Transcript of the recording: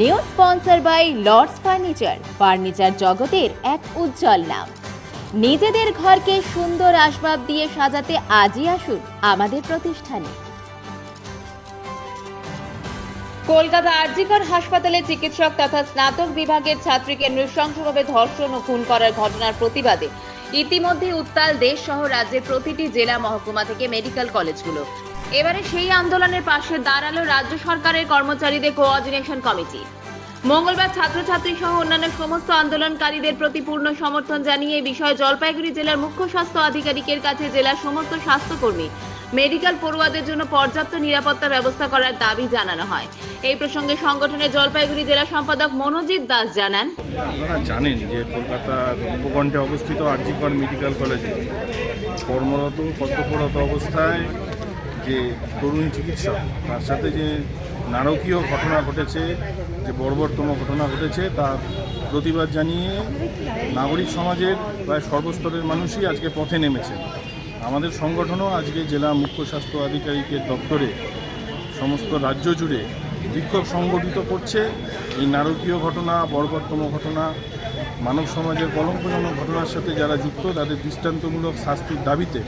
New sponsor by Lords furniture furniture জগতের এক উজ্জ্বল নাম। নিজেদের ঘরকে সুন্দর আসবাব দিয়ে সাজাতে আজই আসুন আমাদের প্রতিষ্ঠানে। কলকাতা আরজিকর হাসপাতালে চিকিৎসক তথা স্নাতক বিভাগের ছাত্রীকে নৃশংসভাবে ধর্ষণ ও খুন করার ঘটনার প্রতিবাদে ইতিমধ্যে উত্তাল দেশ সহ রাজ্যের প্রতিটি জেলা মহকুমা থেকে মেডিকেল কলেজগুলো। এবারে সেই আন্দোলনের পাশে দাঁড়াল রাজ্য সরকারের কর্মচারীদের কোঅর্ডিনেশন কমিটি মঙ্গলবার ছাত্রছাত্রী সহ অন্যান্য সমস্ত আন্দোলনকারীদের প্রতি পূর্ণ সমর্থন জানিয়ে এই বিষয়ে জলপাইগুড়ি জেলার মুখ্য স্বাস্থ্য আধিকারিকের কাছে জেলার সমস্ত স্বাস্থ্যকর্মী, মেডিকেল পড়ুয়াদের জন্য পর্যাপ্ত নিরাপত্তা ব্যবস্থা করার দাবি জানানো হয়। এই প্রসঙ্গে সংগঠনের জলপাইগুড়ি জেলা সম্পাদক মনোজিৎ দাস জানান, আপনারা জানেন যে কলকাতার উপকণ্ঠে অবস্থিত আরজিকর মেডিকেল কলেজে কর্মরত, কর্তব্যরত অবস্থায় যে তরুণী চিকিৎসক, তার সাথে যে নারকীয় ঘটনা ঘটেছে, যে বর্বরতম ঘটনা ঘটেছে, তার প্রতিবাদ জানিয়ে নাগরিক সমাজের প্রায় সর্বস্তরের মানুষই আজকে পথে নেমেছে আমাদের সংগঠনও আজকে জেলা মুখ্য স্বাস্থ্য আধিকারিকের দপ্তরে সমস্ত রাজ্য জুড়ে বিক্ষোভ সংগঠিত করছে। এই নারকীয় ঘটনা, বর্বরতম ঘটনা, মানব সমাজের কলঙ্কজনক ঘটনার সাথে যারা যুক্ত, তাদের দৃষ্টান্তমূলক শাস্তির দাবিতে